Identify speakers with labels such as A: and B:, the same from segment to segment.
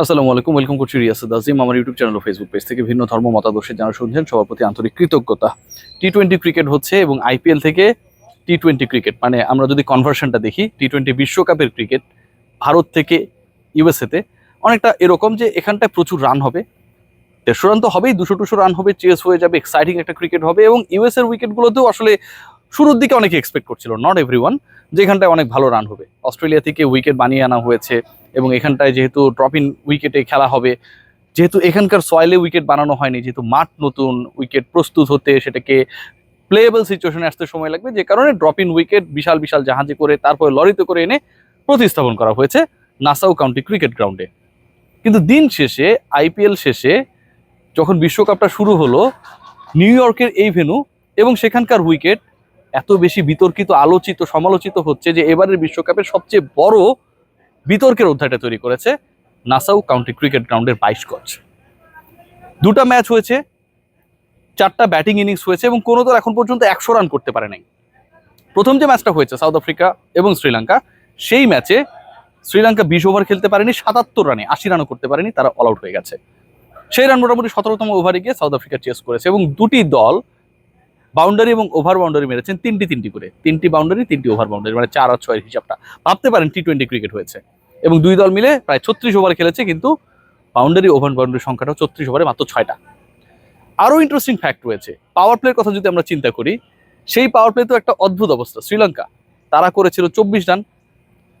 A: আসসালামু আলাইকুম, ওয়েলকাম করছি রিয়াসুদ আজিম আমার ইউটিউব চ্যানেল ও ফেসবুক পেজ থেকে ভিন্ন ধর্ম মতাদর্শে যারা শুনছেন, সবার প্রতি আন্তরিক কৃতজ্ঞতা। টি টোয়েন্টি ক্রিকেট হচ্ছে এবং আইপিএল থেকে টি টোয়েন্টি ক্রিকেট মানে আমরা যদি কনভার্সনটা দেখি টি টোয়েন্টি বিশ্বকাপের ক্রিকেট ভারত থেকে ইউএসএতে অনেকটা এরকম যে এখানটায় প্রচুর রান হবে। দেড়শো রান তো হবেই, দুশো টুশো রান হবে চেস হয়ে যাবে এক্সাইটিং একটা ক্রিকেট হবে এবং ইউএস এর উইকেটগুলোতেও আসলে শুরুর দিকে অনেকে এক্সপেক্ট করছিল নট এভরি ওয়ান যেখানটায় অনেক ভালো রান হবে। অস্ট্রেলিয়া থেকে উইকেট বানিয়ে আনা হয়েছে এবং এখানটায় যেহেতু ড্রপ ইন উইকেটে খেলা হবে, যেহেতু এখানকার সয়েলে উইকেট বানানো হয়নি, যেহেতু মাঠ নতুন উইকেট প্রস্তুত হতে সেটাকে প্লেয়েবল সিচুয়েশনে আসতে সময় লাগবে, যে কারণে ড্রপ ইন উইকেট বিশাল বিশাল জাহাজে করে তারপরে লরিতে করে এনে প্রতিস্থাপন করা হয়েছে নাসাউ কাউন্টি ক্রিকেট গ্রাউন্ডে কিন্তু দিন শেষে আইপিএল শেষে যখন বিশ্বকাপটা শুরু হলো নিউ ইয়র্কের এই ভেনু এবং সেখানকার উইকেট এত বেশি বিতর্কিত, আলোচিত, সমালোচিত হচ্ছে যে এবারের বিশ্বকাপের সবচেয়ে বড় বিতর্কের অধ্যায়টা তৈরি করেছে নাসাউ কাউন্টি ক্রিকেট গ্রাউন্ডের বাইশ গজ দুটা ম্যাচ হয়েছে, চারটা ব্যাটিং ইনিংস হয়েছে এবং কোনো দল এখন পর্যন্ত একশো রান করতে পারে নাই। প্রথম যে ম্যাচটা হয়েছে সাউথ আফ্রিকা এবং শ্রীলঙ্কা, সেই ম্যাচে শ্রীলঙ্কা বিশ ওভার খেলতে পারেনি, সাতাত্তর রানে আশি রানও করতে পারেনি, তারা অল আউট হয়ে গেছে। সেই রান মোটামুটি সতেরোতম ওভারে গিয়ে সাউথ আফ্রিকা চেস করেছে এবং দুটি দল বাউন্ডারি এবং ওভার বাউন্ডারি মেরেছেন তিনটি তিনটি করে। তিনটি বাউন্ডারি, তিনটি ওভার বাউন্ডারি মানে চার আর ছয়ের হিসাবটা। ভাবতে পারেন টি টোয়েন্টি ক্রিকেট হয়েছে। এবং দুই দল মিলে প্রায় ছত্রিশ ওভার খেলেছে, কিন্তু বাউন্ডারি ওভার বাউন্ডারি সংখ্যাটাও ছত্রিশ ওভারে মাত্র ছয়টা। আরও ইন্টারেস্টিং ফ্যাক্ট রয়েছে। পাওয়ার প্লের কথা যদি আমরা চিন্তা করি, সেই পাওয়ার প্লে তো একটা অদ্ভুত অবস্থা। শ্রীলঙ্কা, তারা করেছিল চব্বিশ রান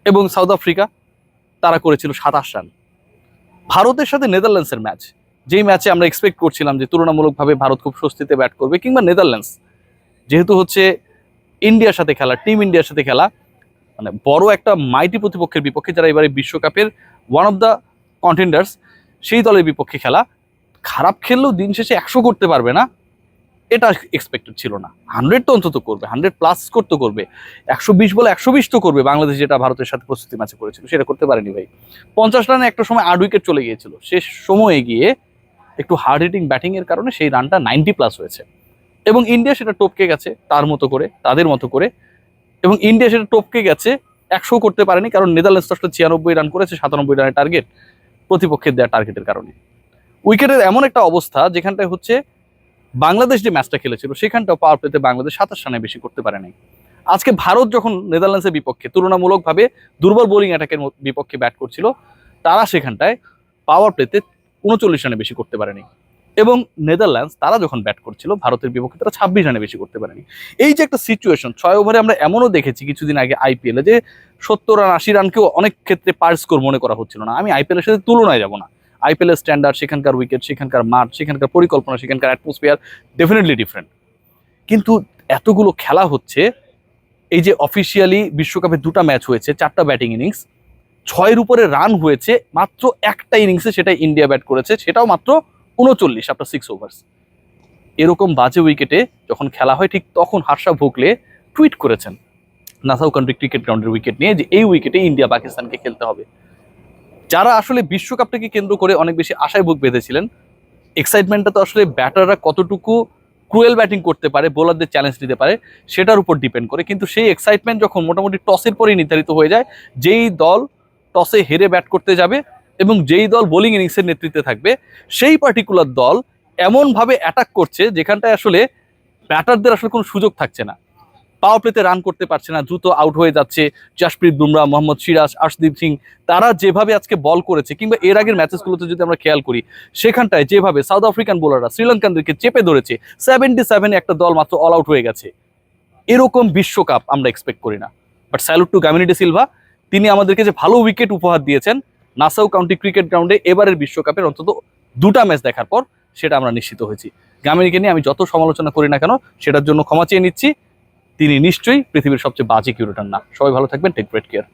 A: এবং সাউথ আফ্রিকা, তারা করেছিল সাতাশ রান। ভারতের সাথে নেদারল্যান্ডসের ম্যাচ যেই ম্যাচে আমরা এক্সপেক্ট করছিলাম যে তুলনামূলকভাবে ভারত খুব স্বস্তিতে ব্যাট করবে কিংবা নেদারল্যান্ডস যেহেতু হচ্ছে ইন্ডিয়ার সাথে খেলা টিম ইন্ডিয়ার সাথে খেলা মানে বড় একটা মাইটি প্রতিপক্ষের বিপক্ষে যারা এবারে বিশ্বকাপের ওয়ান অফ দ্য কন্টেন্ডার্স সেই দলের বিপক্ষে খেলা। খারাপ খেললেও দিন শেষে একশো করতে পারবে না, এটা এক্সপেক্টেড ছিল না। হান্ড্রেড তো অন্তত করবে হান্ড্রেড প্লাস করতে করবে। একশো বিশ বলে একশো বিশ তো করবে বাংলাদেশ, যেটা ভারতের সাথে প্রস্তুতি ম্যাচে করেছিল, সেটা করতে পারেনি ভাই। পঞ্চাশ রানে একটা সময় আট উইকেট চলে গিয়েছিল। শেষ সময়ে গিয়ে একটু হার্ড হিটিং ব্যাটিংয়ের কারণে সেই রানটা নাইনটি প্লাস হয়েছে। এবং ইন্ডিয়া সেটা টপকে গেছে তার মতো করে, তাদের মতো করে। এবং ইন্ডিয়া সেটা টপকে গেছে একশো করতে পারেনি, কারণ নেদারল্যান্ডস তো ছিয়ানব্বই রান করেছে, সাতানব্বই রানের টার্গেট প্রতিপক্ষের দেওয়া টার্গেটের কারণে। উইকেটের এমন একটা অবস্থা, যেখানটায় হচ্ছে বাংলাদেশ যে ম্যাচটা খেলেছিল, সেখানটাও পাওয়ার প্লেতে বাংলাদেশ সাতাশ রানে বেশি করতে পারে নাই। আজকে ভারত যখন নেদারল্যান্ডসের বিপক্ষে তুলনামূলকভাবে দুর্বল বোলিং অ্যাটাকের বিপক্ষে ব্যাট করছিল, তারা সেখানটায় পাওয়ার প্লেতে উনচল্লিশ রানে বেশি করতে পারেনি। এবং নেদারল্যান্ডস, তারা যখন ব্যাট করছিল, ভারতের বিপক্ষে তারা ছাব্বিশ রানে বেশি করতে পারেনি। এই যে একটা সিচুয়েশন ছয় ওভারে আমরা এমনও দেখেছি কিছুদিন আগে আইপিএলে যে সত্তর রান, আশি রানকেও অনেক ক্ষেত্রে পার স্কোর মনে করা হচ্ছিল না। আমি আইপিএলের সাথে তুলনায় যাব না। আইপিএলের স্ট্যান্ডার্ড সেখানকার উইকেট সেখানকার মাঠ, সেখানকার পরিকল্পনা, সেখানকার অ্যাটমসফিয়ার ডেফিনেটলি ডিফারেন্ট কিন্তু এতগুলো খেলা হচ্ছে, এই যে অফিসিয়ালি বিশ্বকাপে দুটো ম্যাচ হয়েছে, চারটা ব্যাটিং ইনিংস ছয়ের উপরে রান হয়েছে মাত্র একটা ইনিংসে সেটা ইন্ডিয়া ব্যাট করেছে, সেটাও মাত্র উনচল্লিশ আফটার সিক্স ওভার্স এরকম বাজে উইকেটে যখন খেলা হয়, ঠিক তখন হার্ষা ভোগলে টুইট করেছেন নাসাউ কান্ট্রি ক্রিকেট গ্রাউন্ডের উইকেট নিয়ে যে এই উইকেটে ইন্ডিয়া পাকিস্তানকে খেলতে হবে। যারা আসলে বিশ্বকাপটাকে কেন্দ্র করে অনেক বেশি আশায় বুক বেঁধেছিলেন এক্সাইটমেন্টটা তো আসলে ব্যাটাররা কতটুকু ক্রুয়েল ব্যাটিং করতে পারে বোলারদের চ্যালেঞ্জ দিতে পারে, সেটার উপর ডিপেন্ড করে। কিন্তু সেই এক্সাইটমেন্ট যখন মোটামুটি টসের পরেই নির্ধারিত হয়ে যায়, যেই দল টসে হেরে ব্যাট করতে যাবে এবং যেই দল বোলিং ইনিংসের নেতৃত্বে থাকবে, সেই পার্টিকুলার দল এমনভাবে অ্যাটাক করছে যেখানটায় আসলে ব্যাটারদের আসলে কোনো সুযোগ থাকছে না। পাওয়ার প্লেতে রান করতে পারছে না, দ্রুত আউট হয়ে যাচ্ছে জাসপ্রীত বুমরা মোহাম্মদ সিরাজ আর্শদীপ সিং। তারা যেভাবে আজকে বল করেছে কিংবা এর আগের ম্যাচেসগুলোতে যদি আমরা খেয়াল করি, সেখানটায় যেভাবে সাউথ আফ্রিকান বোলাররা শ্রীলঙ্কানদেরকে চেপে ধরেছে সেভেন্টি সেভেনে একটা দল মাত্র অল আউট হয়ে গেছে। এরকম বিশ্বকাপ আমরা এক্সপেক্ট করি না। But salute to Gamini de Silva তিনি আমাদেরকে যে ভালো উইকেট উপহার দিয়েছেন নাসাউ কাউন্টি ক্রিকেট গ্রাউন্ডে এবারের বিশ্বকাপের অন্তত দুটা ম্যাচ দেখার পর সেটা আমরা নিশ্চিত হয়েছি। গামিনীকে নিয়ে আমি যত সমালোচনা করি না কেন, সেটার জন্য ক্ষমা চেয়ে নিচ্ছি। তিনি নিশ্চয়ই পৃথিবীর সবচেয়ে বাজে কিউরেটার না সবাই ভালো থাকবেন টেক গ্রেট কেয়ার